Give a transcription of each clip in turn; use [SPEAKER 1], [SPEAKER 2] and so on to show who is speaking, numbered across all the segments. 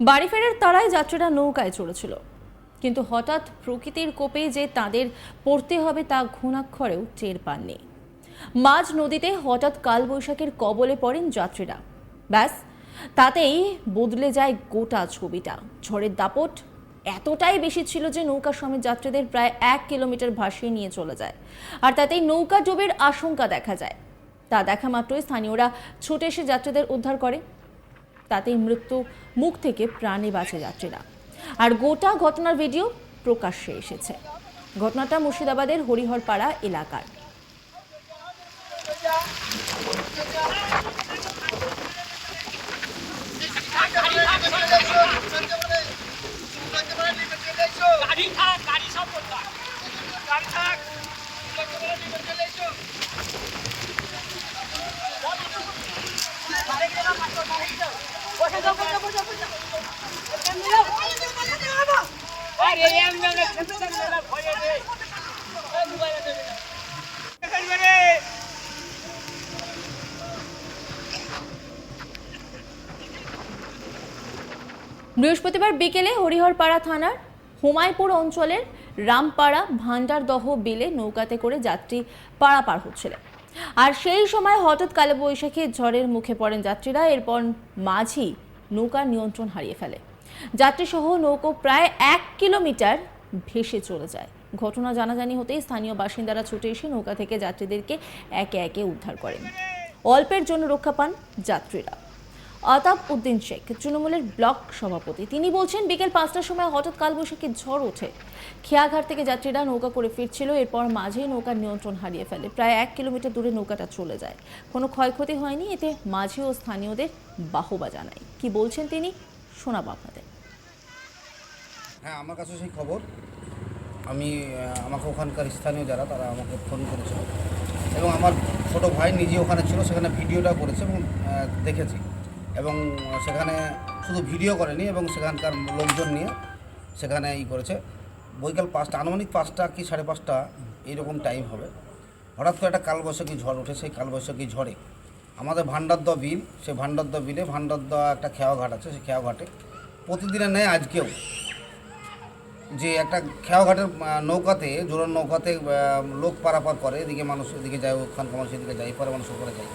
[SPEAKER 1] বাড়ি ফেরার তারাই যাত্রীরা নৌকায় চড়েছিল। কিন্তু হঠাৎ প্রকৃতির কোপে যে তাদের পড়তে হবে তা ঘুণাক্ষরেও টের পাননি। মাঝ নদীতে হঠাৎ কালবৈশাখীর কবলে পড়েন যাত্রীরা। ব্যাস, তাতেই বদলে যায় গোটা ছবিটা। ঝড়ের দাপট এতটাই বেশি ছিল যে নৌকা সমেত যাত্রীদের প্রায় এক কিলোমিটার ভাসিয়ে নিয়ে চলে যায়। আর তাতেই নৌকা ডুবের আশঙ্কা দেখা যায়। তা দেখা মাত্রই স্থানীয়রা ছুটে এসে যাত্রীদের উদ্ধার করে। তাতেই মৃত্যু মুখ থেকে প্রাণে বাঁচে যাত্রীরা। আর গোটা ঘটনার ভিডিও প্রকাশ্যে এসেছে। ঘটনাটা মুর্শিদাবাদের হরিহরপাড়া এলাকার।
[SPEAKER 2] গাড়ি থাক
[SPEAKER 1] বৃহস্পতিবার বিকেলে হরিহরপাড়া থানার হুমায়পুর অঞ্চলের রামপাড়া ভান্ডারদহ বিলে নৌকাতে করে যাত্রী পারাপার হচ্ছিলেন। আর সেই সময় হঠাৎ কালবৈশাখী ঝড়ের মুখে পড়েন যাত্রীরা, এরপর মাঝি নৌকার নিয়ন্ত্রণ হারিয়ে ফেলে। যাত্রীসহ নৌকো প্রায় এক কিলোমিটার ভেসে চলে যায়। ঘটনা জানাজানি হতেই স্থানীয় বাসিন্দারা ছুটে এসে নৌকা থেকে যাত্রীদেরকে একে একে উদ্ধার করেন। অল্পের জন্য রক্ষা পান যাত্রীরা। আতাব উদ্দিন শেখ, তৃণমূলের ব্লক সভাপতি। তিনি বলছেন, বিকেল পাঁচটার সময় হঠাৎ কালবৈশাখীর ঝড় ওঠে। খেয়াঘাট থেকে যাত্রীরা নৌকা করে ফিরছিল, এরপর মাঝে নৌকার নিয়ন্ত্রণ হারিয়ে ফেলে। প্রায় এক কিলোমিটার দূরে নৌকাটা চলে যায়। কোনো ক্ষয়ক্ষতি হয়নি, এতে মাঝি ও স্থানীয়দের বাহবা জানায়। কি বলছেন তিনি, শোনাবো আপনাদের।
[SPEAKER 3] হ্যাঁ আমার কাছে সেই খবর। আমি আমাকে ওখানকার স্থানীয় যারা, তারা আমাকে ফোন করেছিল। এবং আমার ছোটো ভাই নিজে ওখানে ছিল, সেখানে ভিডিওটা করেছে এবং দেখেছি। এবং সেখানে শুধু ভিডিও করেনি এবং সেখানকার লোকজন নিয়ে সেখানে ই করেছে। বৈকাল পাঁচটা, আনুমানিক পাঁচটা কি সাড়ে পাঁচটা এইরকম টাইম হবে। হঠাৎ করে একটা কালবৈশাখী ঝড় ওঠে সেই কালবৈশাখী ঝড়ে আমাদের ভান্ডারদ বিল, সেই ভান্ডারদ বিলে ভান্ডারদ একটা খেয়া ঘাট আছে, সেই খেয়া ঘাটে প্রতিদিনের নেয় আজকেও যে একটা খেয়াঘাটের নৌকাতে জোরের নৌকাতে লোক পারাপার করে, এদিকে মানুষ এদিকে যায়, ওখানকার মানুষ এদিকে যায় পরে মানুষ ওপরে যায়।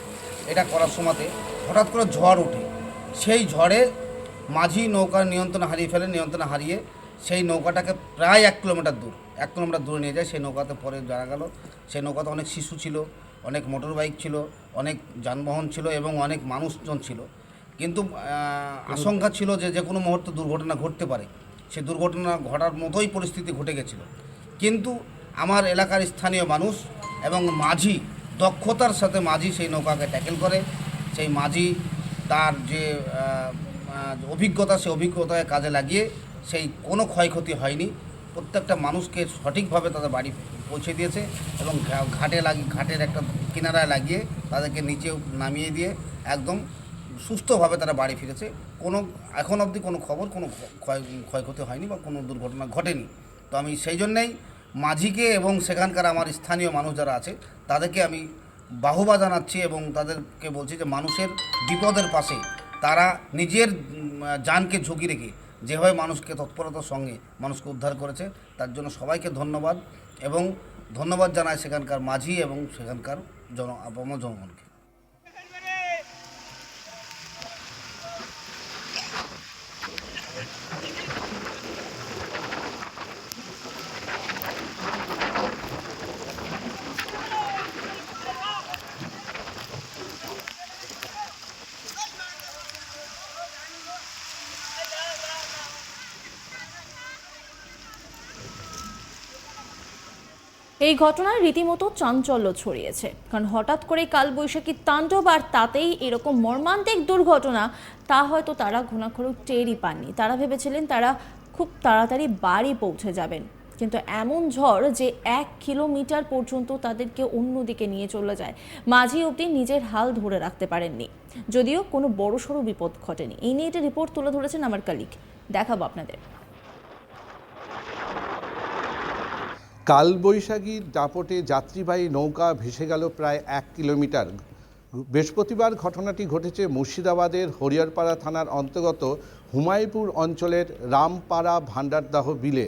[SPEAKER 3] এটা করার সময়তে হঠাৎ করে ঝড় ওঠে। সেই ঝড়ে মাঝি নৌকার নিয়ন্ত্রণ হারিয়ে ফেলে নিয়ন্ত্রণ হারিয়ে সেই নৌকাটাকে প্রায় এক কিলোমিটার দূর এক কিলোমিটার দূরে নিয়ে যায়। সেই নৌকাতে পরে জানা গেল সেই নৌকাতে অনেক শিশু ছিল অনেক মোটর বাইক ছিল অনেক যানবাহন ছিল এবং অনেক মানুষজন ছিল। কিন্তু আশঙ্কা ছিল যে যে কোনো মুহূর্তে দুর্ঘটনা ঘটতে পারে। সে দুর্ঘটনা ঘটার মতোই পরিস্থিতি ঘটে গেছিল। কিন্তু আমার এলাকার স্থানীয় মানুষ এবং মাঝি দক্ষতার সাথে মাঝি সেই নৌকাকে ট্যাকেল করে সেই মাঝি তার যে অভিজ্ঞতা সেই অভিজ্ঞতায় কাজে লাগিয়ে সেই কোনো ক্ষয়ক্ষতি হয়নি। প্রত্যেকটা মানুষকে সঠিকভাবে তাদের বাড়ি পৌঁছে দিয়েছে এবং ঘাটে লাগিয়ে ঘাটের একটা কিনারায় লাগিয়ে তাদেরকে নিচে নামিয়ে দিয়ে একদম সুস্থভাবে তারা বাড়ি ফিরেছে। কোনো, এখন অবধি কোনো খবর, কোনো ক্ষয়, ক্ষয়ক্ষতি হয়নি বা কোনো দুর্ঘটনা ঘটেনি। তো আমি সেই জন্যেই মাঝিকে এবং সেখানকার আমার স্থানীয় মানুষ যারা আছে, তাদেরকে আমি বাহুবা জানাচ্ছি এবং তাদেরকে বলছি যে মানুষের বিপদের পাশে তারা নিজের যানকে ঝুঁকি রেখে যেভাবে মানুষকে তৎপরতার সঙ্গে মানুষকে উদ্ধার করেছে, তার জন্য সবাইকে ধন্যবাদ এবং ধন্যবাদ জানায় সেখানকার মাঝি এবং সেখানকার জন জনগণকে।
[SPEAKER 1] এই ঘটনায় রীতিমতো চাঞ্চল্য ছড়িয়েছে। কারণ হঠাৎ করে কালবৈশাখী তাণ্ডব আর তাতেই এরকম মর্মান্তিক দুর্ঘটনা, তা হয়তো তারা ঘুণাক্ষরেও টেরই পাননি। তারা ভেবেছিলেন তারা খুব তাড়াতাড়ি বাড়ি পৌঁছে যাবেন। কিন্তু এমন ঝড় যে এক কিলোমিটার পর্যন্ত তাদেরকে অন্যদিকে নিয়ে চলে যায়, মাঝি অবধি নিজের হাল ধরে রাখতে পারেননি। যদিও কোনো বড়সড় বিপদ ঘটেনি। এই নিয়ে একটা রিপোর্ট তুলে ধরেছেন আমার কালিক দেখাবো আপনাদের।
[SPEAKER 4] কালবৈশাখীর দাপটে যাত্রীবাহী নৌকা ভেসে গেল প্রায় এক কিলোমিটার। বৃহস্পতিবার ঘটনাটি ঘটেছে মুর্শিদাবাদের হরিয়ারপাড়া থানার অন্তর্গত হুমায়ুপুর অঞ্চলের রামপাড়া ভান্ডারদাহ বিলে।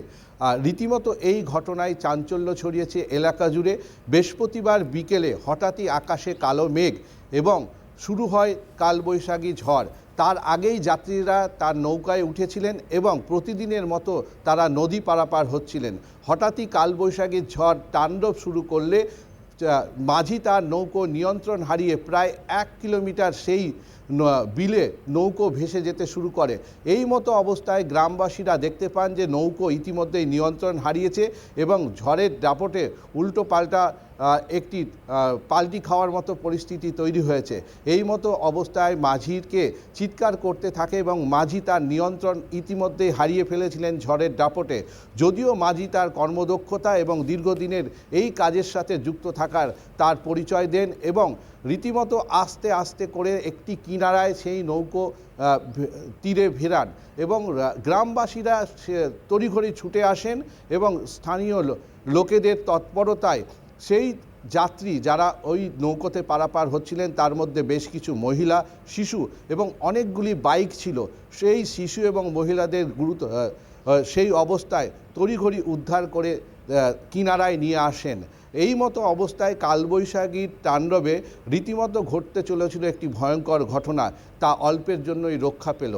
[SPEAKER 4] রীতিমতো এই ঘটনায় চাঞ্চল্য ছড়িয়েছে এলাকা জুড়ে। বৃহস্পতিবার বিকেলে হঠাৎই আকাশে কালো মেঘ এবং শুরু হয় কালবৈশাখী ঝড়। তার আগেই যাত্রীরা তার নৌকায় উঠেছিলেন এবং প্রতিদিনের মতো তারা নদী পারাপার হচ্ছিলেন। হঠাৎই কালবৈশাখীর ঝড় তাণ্ডব শুরু করলে মাঝি তার নৌকো নিয়ন্ত্রণ হারিয়ে প্রায় এক কিলোমিটার সেই বিলে নৌকো ভেসে যেতে শুরু করে। এই মতো অবস্থায় গ্রামবাসীরা দেখতে পান যে নৌকো ইতিমধ্যেই নিয়ন্ত্রণ হারিয়েছে এবং ঝড়ের দাপটে উল্টো পাল্টা একটি পাল্টি খাওয়ার মতো পরিস্থিতি তৈরি হয়েছে। এই মতো অবস্থায় মাঝিকে চিৎকার করতে থাকে এবং মাঝি তার নিয়ন্ত্রণ ইতিমধ্যেই হারিয়ে ফেলেছিলেন ঝড়ের দাপটে। যদিও মাঝি তার কর্মদক্ষতা এবং দীর্ঘদিনের এই কাজের সাথে যুক্ত থাকার তার পরিচয় দেন এবং রীতিমতো আস্তে আস্তে করে একটি কিনারায় সেই নৌকো তীরে ভেরান এবং গ্রামবাসীরা সে তড়িঘড়ি ছুটে আসেন এবং স্থানীয় লোকেদের তৎপরতায় সেই যাত্রী যারা ওই নৌকোতে পারাপার হচ্ছিলেন, তার মধ্যে বেশ কিছু মহিলা, শিশু এবং অনেকগুলি বাইক ছিল। সেই শিশু এবং মহিলাদের গুরুত্ব সেই অবস্থায় তড়িঘড়ি উদ্ধার করে কিনারায় নিয়ে আসেন। এই মতো অবস্থায় কালবৈশাখীর তাণ্ডবে রীতিমতো ঘটতে চলেছিল একটি ভয়ঙ্কর ঘটনা, তা অল্পের জন্যই রক্ষা পেল।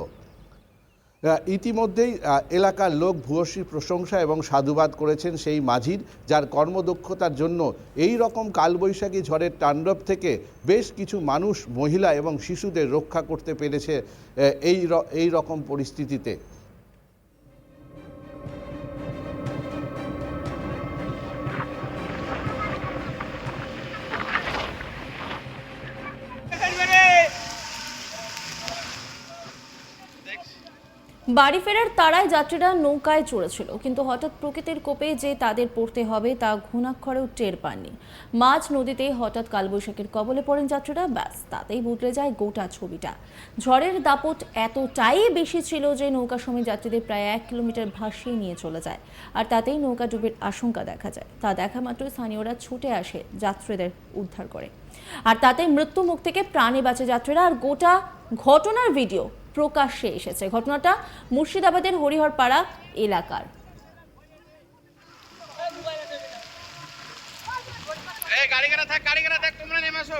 [SPEAKER 4] ইতিমধ্যেই এলাকার লোক ভূয়সীর প্রশংসা এবং সাধুবাদ করেছেন সেই মাঝির, যার কর্মদক্ষতার জন্য এই রকম কালবৈশাখী ঝড়ের তাণ্ডব থেকে বেশ কিছু মানুষ, মহিলা এবং শিশুদের রক্ষা করতে পেরেছে এই এই রকম পরিস্থিতিতে।
[SPEAKER 1] বাড়ি ফেরার তারায় যাত্রীরা নৌকায় চড়েছিল, কিন্তু হঠাৎ প্রকৃতির কোপে যে তাদের পড়তে হবে তা ঘুণাক্ষরেও টের পাননি। মাঝ নদীতে হঠাৎ কালবৈশাখীর কবলে পড়েন যাত্রীরা, ব্যাস, তাতেই বদলে যায় গোটা ছবিটা। ঝড়ের দাপট এতটাই বেশি ছিল যে নৌকা সময় যাত্রীদের প্রায় এক কিলোমিটার ভাসিয়ে নিয়ে চলে যায়, আর তাতেই নৌকা ডুবির আশঙ্কা দেখা যায়। তা দেখা মাত্র স্থানীয়রা ছুটে আসে যাত্রীদের উদ্ধার করে। আর তাতে মৃত্যু মুখ থেকে প্রাণে বাঁচে যাত্রীরা, আর গোটা ঘটনার ভিডিও প্রকাশ্যে এসেছে। ঘটনাটা মুর্শিদাবাদের হরিহরপাড়া এলাকার।
[SPEAKER 2] গাড়ি থাক গাড়ি থাক তোমরা নেমে আসো।